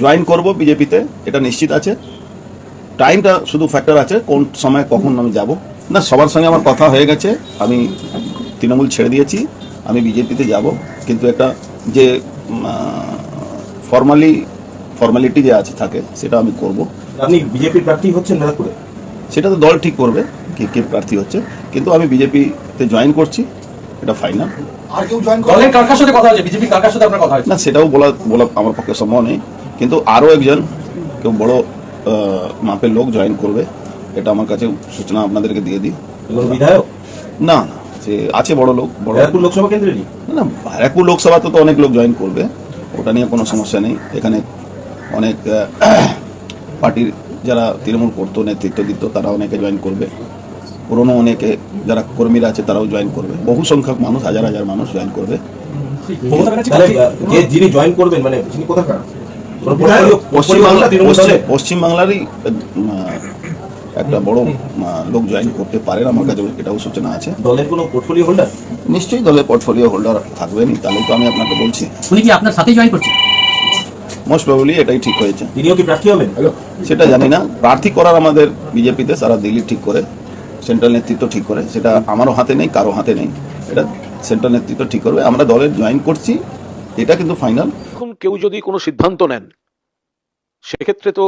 Join করব বিজেপিতে এটা নিশ্চিত আছে। টাইমটা শুধু ফ্যাক্টর আছে কোন সময় কখন আমি যাব। না সবার সঙ্গে আমার কথা হয়ে গেছে আমি তৃণমূল ছেড়ে দিয়েছি আমি বিজেপিতে যাব। কিন্তু একটা যে ফর্মালি ফর্মালিটি যে আছে থাকে সেটা আমি করব। আপনি বিজেপির প্রার্থী হচ্ছেন ব্যারাকপুরে সেটা তো দল ঠিক করবে কে কে প্রার্থী হচ্ছে। কিন্তু আমি বিজেপিতে জয়েন করছি এটা ফাইনাল আর কেউ জয়েন দলের কার কার সাথে কথা হয়েছে বিজেপি কার কার সাথে আপনার কথা হয়েছে। না সেটাও বলা বলা আমার পক্ষে সম্ভব নেই কিন্তু আরও একজন কেউ বড় মাপের লোক জয়েন করবে এটা আমার কাছে সূচনা আপনাদেরকে দিয়ে দিই। বিধায়ক? না না সে আছে বড় লোক বড় ব্যারাকপুর লোকসভা কেন্দ্রেরই না ব্যারাকপুর লোকসভাতে তো অনেক লোক জয়েন করবে ওটা নিয়ে কোনো সমস্যা নেই। এখানে অনেক পার্টির যারা তৃণমূল করতো নেতৃত্ব দিত তারা অনেকে জয়েন করবে। পুরনো অনেকে যারা কর্মীরা আছে তারাও জয়েন করবে। বহু সংখ্যক মানুষ হাজার হাজার মানুষ জয়েন করবে। যে যিনি জয়েন করবেন মানে যিনি কোথাকার? পশ্চিমবাংলারই একটা বড় লোক জয়েন করতে পারেন আমার কাছে এটাও সূচনা আছে। দলের কোনো পোর্টফোলিও হোল্ডার নিশ্চয়ই দলের পোর্টফোলিও হোল্ডার থাকবেনই তাহলে তো আমি আপনাকে বলছি। উনি কি আপনার সাথে জয়েন করছেন? মোস্ট প্রবাবলি এটাই ঠিক হয়েছে। তিনিও কি প্রার্থী হবেন? সেটা জানি না। প্রার্থী করার আমাদের বিজেপিতে সারা দিল্লি ঠিক করে সেন্ট্রাল নেতৃত্ব ঠিক করে সেটা আমারও হাতে নেই কারও হাতে নেই। এটা সেন্ট্রাল নেতৃত্ব ঠিক করবে। আমরা দলের জয়েন করছি এটা কিন্তু ফাইনাল এখন কেউ যদি কোনো সিদ্ধান্ত নেন, সেক্ষেত্রে তো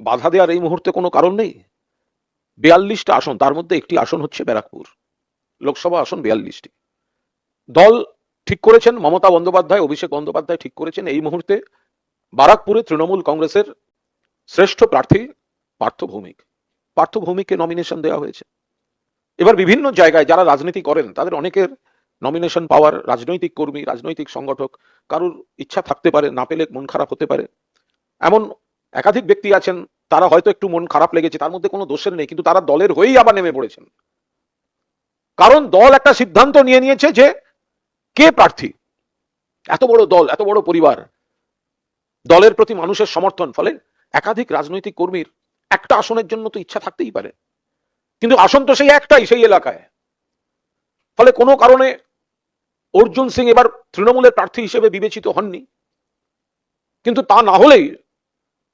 বাধা দেওয়ার এই মুহূর্তে কোনো কারণ নেই। বিয়াল্লিশটা আসন, তার মধ্যে একটি আসন হচ্ছে ব্যারাকপুর, লোকসভা আসন বিয়াল্লিশটি। দল ঠিক করেছেন, মমতা বন্দ্যোপাধ্যায়, অভিষেক বন্দ্যোপাধ্যায় ঠিক করেছেন। এই মুহূর্তে বারাকপুরে তৃণমূল কংগ্রেসের শ্রেষ্ঠ প্রার্থী পার্থ ভৌমিক। পার্থ ভৌমিককে নমিনেশন দেওয়া হয়েছে। এবার বিভিন্ন জায়গায় যারা রাজনীতি করেন, তাদের অনেকের নমিনেশন পাওয়ার রাজনৈতিক কর্মী, রাজনৈতিক সংগঠক, কারুর ইচ্ছা থাকতে পারে, না পেলে মন খারাপ হতে পারে। এমন একাধিক ব্যক্তি আছেন, তারা হয়তো একটু মন খারাপ লেগেছে, তার মধ্যে কোনো দোষের নেই, কিন্তু তারা দলের হয়েই আবার নেমে পড়েছেন। কারণ দল একটা সিদ্ধান্ত নিয়ে নিয়েছে যে কে প্রার্থী? এত বড় দল, এত বড় পরিবার, দলের প্রতি মানুষের সমর্থন, ফলে একাধিক রাজনৈতিক কর্মীর একটা আসনের জন্য তো ইচ্ছা থাকতেই পারে। কিন্তু আসন তো সেই একটাই, সেই এলাকায়। ফলে কোনো কারণে অর্জুন সিং এবার তৃণমূলের প্রার্থী হিসেবে বিবেচিত হননি। কিন্তু তা না হলেই,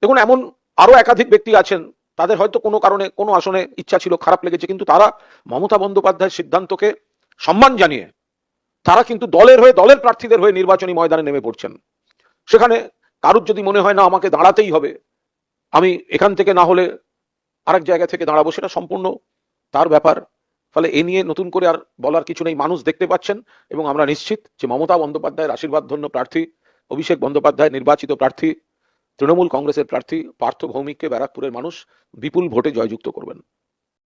দেখুন, এমন আরও একাধিক ব্যক্তি আছেন, তাদের হয়তো কোনো কারণে, কোনো আসনে ইচ্ছা ছিল, খারাপ লেগেছে, কিন্তু তারা মমতা বন্দ্যোপাধ্যায়ের সিদ্ধান্তকে সম্মান জানিয়ে, তারা কিন্তু দলের হয়ে, দলের প্রার্থীদের হয়ে নির্বাচনী ময়দানে নেমে পড়ছেন। সেখানে কারুর যদি মনে হয়, না, আমাকে দাঁড়াতেই হবে, আমি এখান থেকে না হলে আরেক জায়গা থেকে দাঁড়াবো, সেটা সম্পূর্ণ তার ব্যাপার। ফলে এ নিয়ে নতুন করে আর বলার কিছু নেই। মানুষ দেখতে পাচ্ছেন এবং আমরা নিশ্চিত যে মমতা বন্দ্যোপাধ্যায়ের আশীর্বাদ ধন্য প্রার্থী, অভিষেক বন্দ্যোপাধ্যায় নির্বাচিত প্রার্থী, তৃণমূল কংগ্রেসের প্রার্থী, পার্থ ভৌমিককে ব্যারাকপুরের মানুষ বিপুল ভোটে জয়যুক্ত করবেন।